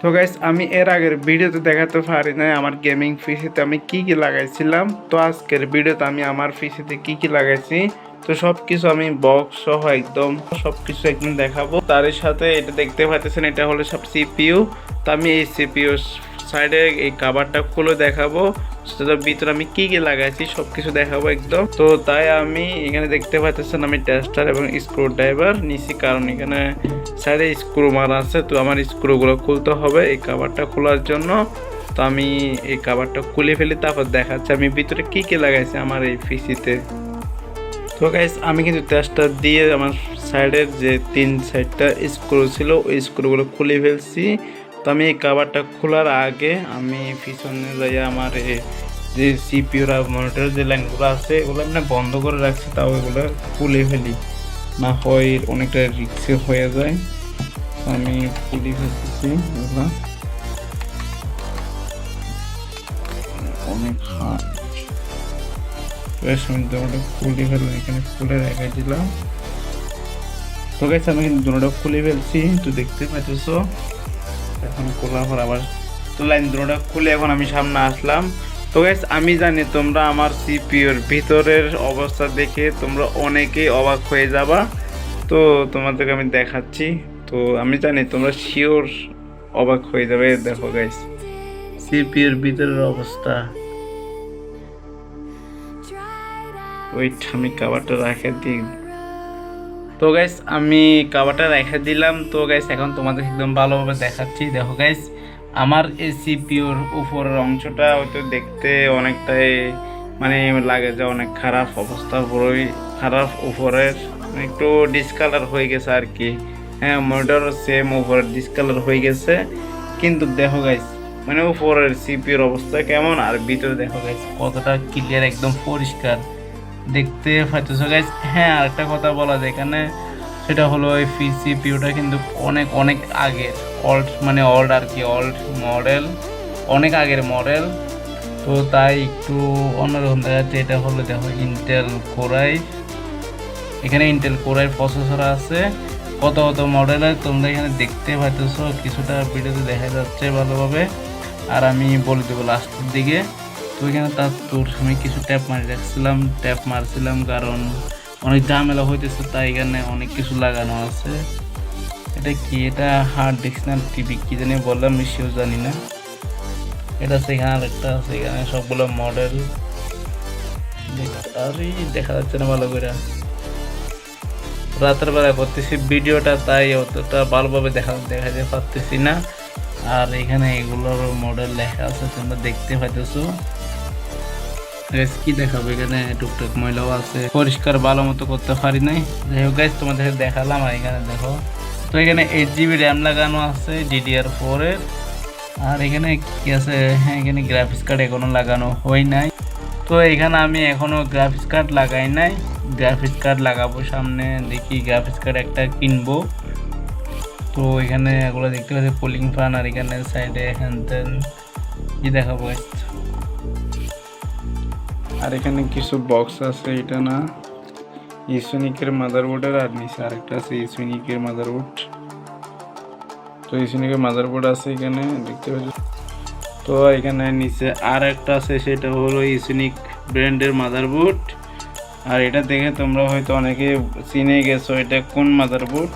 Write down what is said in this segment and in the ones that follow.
তো গাইস আমি এর আগের ভিডিওতে দেখাতে পারি নাই আমার গেমিং পিসিতে আমি কি কি লাগাইছিলাম। তো আজকের ভিডিওতে আমি আমার পিসিতে কি কি লাগাইছি, তো সব কিছু আমি বক্স সহ একদম সব কিছু একদম দেখাবো। তার সাথে এটা দেখতে পাচ্ছেন এটা হলো সব সিপিইউ তো আমি এই সিপিইউ সাইডে এই কাভারটা খুলে দেখাবো। সেটার ভিতরে আমি কি কি লাগাইছি সব কিছু দেখাবো একদম। তো তাই আমি এখানে দেখতে পাচ্ছেন আমি টেস্টার এবং স্ক্রু ড্রাইভার। নিছি কারণ এখানে সাইডে স্ক্রু মারা আছে, তো আমার স্ক্রুগুলো খুলতে হবে এই কাভারটা খোলার জন্য। তো আমি এই কাভারটা খুলে ফেলি তারপর দেখাচ্ছি আমি ভিতরে কি কি লাগাইছি আমার এই পিসিতে। তো গাইস আমি কিন্তু টেস্টার দিয়ে আমার সাইডের যে তিন সাইডটা স্ক্রু ছিল, ওই স্ক্রুগুলো খুলে ফেলছি। তো আমি এই কাভারটা খোলার আগে আমি পিছনে যাই আমার যে সিপিউর মনিটর যে লাইনগুলো আছে ওগুলো আমি বন্ধ করে রাখছি, তাও এগুলো খুলে ফেলি। না হয় অনেকটা রিক্সি হয়ে যায়। আমি খুলে ফেলতেছি এগুলো। অনেক হার্ড খুলে ফেললাম, এখানে খুলে রেখে দিলাম। তো গেছে আমি কিন্তু খুলে ফেলছি, তো দেখতে পাচ্ছ এখন খোলার পর আবার তো লাইন দুটোটা খুলে এখন আমি সামনে আসলাম। তো গাইস আমি জানি তোমরা আমার সিপিওর ভিতরের অবস্থা দেখে তোমরা অনেকেই অবাক হয়ে যাবা। তো তোমাদেরকে আমি দেখাচ্ছি। তো আমি জানি তোমরা শিওর অবাক হয়ে যাবে। দেখো গাইস সিপিওর ভিতরের অবস্থা। ওই আমি কাবারটা রাখে দিই। তো গাইস আমি কাবারটা রেখে দিলাম। তো গাইস এখন তোমাদের একদম ভালোভাবে দেখাচ্ছি। দেখো গাইস আমার এই সিপিওর উপরের অংশটা হয়তো দেখতে অনেকটাই মানে লাগে যে অনেক খারাপ অবস্থা, পুরোই খারাপ উপরের, একটু ডিসকালার হয়ে গেছে আর কি। হ্যাঁ মনিটর সেম উপরের ডিসকালার হয়ে গেছে। কিন্তু দেখো গাইস মানে উপরের সিপিওর অবস্থা কেমন? আর ভিতরে দেখো গাইস কতটা ক্লিয়ার একদম পরিষ্কার। দেখতে পাইতেছো। গাইজ হ্যাঁ আরেকটা কথা বলা যায়। এখানে সেটা হলো এই সিপিউটা কিন্তু অনেক অনেক আগের। অল্ড মানে অল্ড আর কি অল্ড মডেল অনেক আগের মডেল তো তাই একটু অন্যরকম দেখা যাচ্ছে এটা হলো দেখো ইন্টেল কোরাই এখানে ইন্টেল কোরাই প্রসেসর আছে। কত কত মডেলের তোমরা এখানে দেখতে পাইতেছো। কিছুটা ভিডিওতে দেখা যাচ্ছে ভালোভাবে। আর আমি বলে দেবো লাস্টের দিকে। তো এখানে তার তোর আমি কিছু ট্যাপ মারি রাখছিলাম ট্যাপ মারছিলাম কারণ অনেক ঝামেলা হইতেছে, তাই এখানে অনেক কিছু লাগানো আছে। এটা কি? এটা হার্ড ডিস্ক না টিভি কি জানি বললাম সেও জানি না। এটা সেখানে আরেকটা আছে, এখানে সবগুলো মডেল আরে, দেখা যাচ্ছে না ভালো করে। রাতের বেলা করতেছি ভিডিওটা, তাই অতটা ভালোভাবে দেখা দেখা যেতে পারতেছি না। আর এখানে এগুলোর মডেল লেখা আছে, তোমরা দেখতে পাইতেছো। কি দেখাবো এখানে, টুকটাক ময়লাও আছে। পরিষ্কার, ভালো মতো করতে পারি নাই। যাই হোক তোমাদের দেখালাম আর এখানে দেখো। তো এখানে এইট জিবি র্যাম লাগানো আছে ডিডিআর ফোর এর। আর এখানে কি আছে? হ্যাঁ এখানে গ্রাফিক্স কার্ড এখনও লাগানো হয় নাই। তো এখানে আমি এখনও গ্রাফিক্স কার্ড লাগাই নাই। গ্রাফিক্স কার্ড লাগাবো সামনে, দেখি গ্রাফিক্স কার্ড একটা কিনবো। তো এখানে এগুলো দেখতে পাচ্ছি পুলিং ফ্যান আর এখানে সাইডে হ্যান তেন কি দেখাবো? আর এখানে কিছু বক্স আছে, এটা না ইসোনিকের মাদারবোর্ডের আর নিচে আরেকটা আছে ইসোনিকের মাদারবোর্ড তো ইসোনিকের মাদারবোর্ড আছে এখানে, দেখতে পাচ্ছি? তো এখানে নিচে আর একটা আছে, সেটা হলো ইসোনিক ব্র্যান্ডের মাদারবোর্ড আর এটা দেখে তোমরা হয়তো অনেকে চিনে গেছো এটা কোন মাদারবোর্ড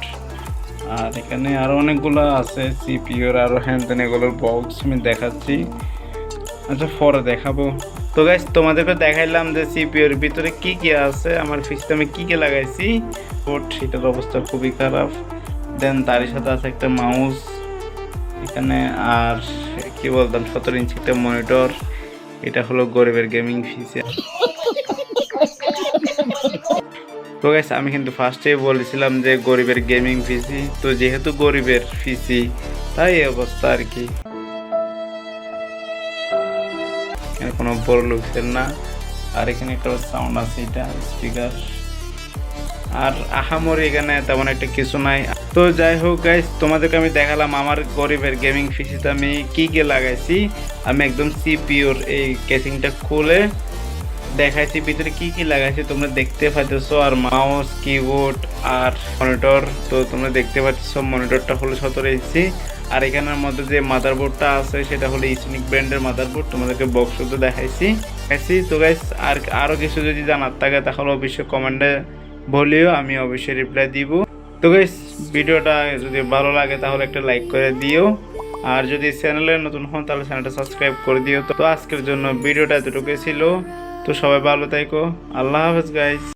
আর এখানে আরও অনেকগুলো আছে সিপিওর আরও হ্যান্ড এগুলোর বক্স আমি দেখাচ্ছি। আচ্ছা পরে দেখাবো। তো গাইস তোমাদেরকে দেখাইলাম যে সিপিওর ভিতরে কি কি আছে, আমার সিস্টেমে কি কি লাগাইছি। বোর্ড সেটার অবস্থা খুবই খারাপ। দেন তারই সাথে আছে একটা মাউস এখানে আর কি বলতাম, সতেরো ইঞ্চি একটা মনিটর এটা হলো গরিবের গেমিং ফিচার তো গাইস আমি কিন্তু ফার্স্টেই বলেছিলাম যে গরিবের গেমিং পিসি তো যেহেতু গরিবের পিসি তাই অবস্থা আর কি। এখানে কোনো বড় লোকসের না। আর এখানে একটা সাউন্ড আছে, এটা স্পিকার আর আহামরি এখানে তেমন একটা কিছু নাই। তো যাই হোক গাইস তোমাদেরকে আমি দেখালাম আমার গরিবের গেমিং পিসিতে আমি কি কি লাগাইছি। আমি একদম সিপিওর এই কেসিংটা খুলে দেখাইছি, ভিতরে কি কি লাগাইছি, তোমরা দেখতে পাচ্ছ আর মাউস কিবোর্ড আর মনিটর তো তোমরা দেখতে পাচ্ছ মনিটরটা হলো সতেরো ইঞ্চি আর এখানের মধ্যে যে মাদারবোর্ডটা আছে, সেটা হলো ইসনিক ব্র্যান্ডের মাদারবোর্ড তোমাদেরকে বক্স তো দেখাইছি। দেখাইছি। তো গাইস আর আরও কিছু যদি জানার থাকে, তাহলে অবশ্যই কমেন্টে বলিও, আমি অবশ্যই রিপ্লাই দিব। তো গাইস ভিডিওটা যদি ভালো লাগে, তাহলে একটা লাইক করে দিও। আর যদি চ্যানেলে নতুন হন, তাহলে চ্যানেলটা সাবস্ক্রাইব করে দিও। তো আজকের জন্য ভিডিওটা এতটুকুই ছিল। তো সবাই ভালো থাকো আল্লাহ হাফেজ গাইস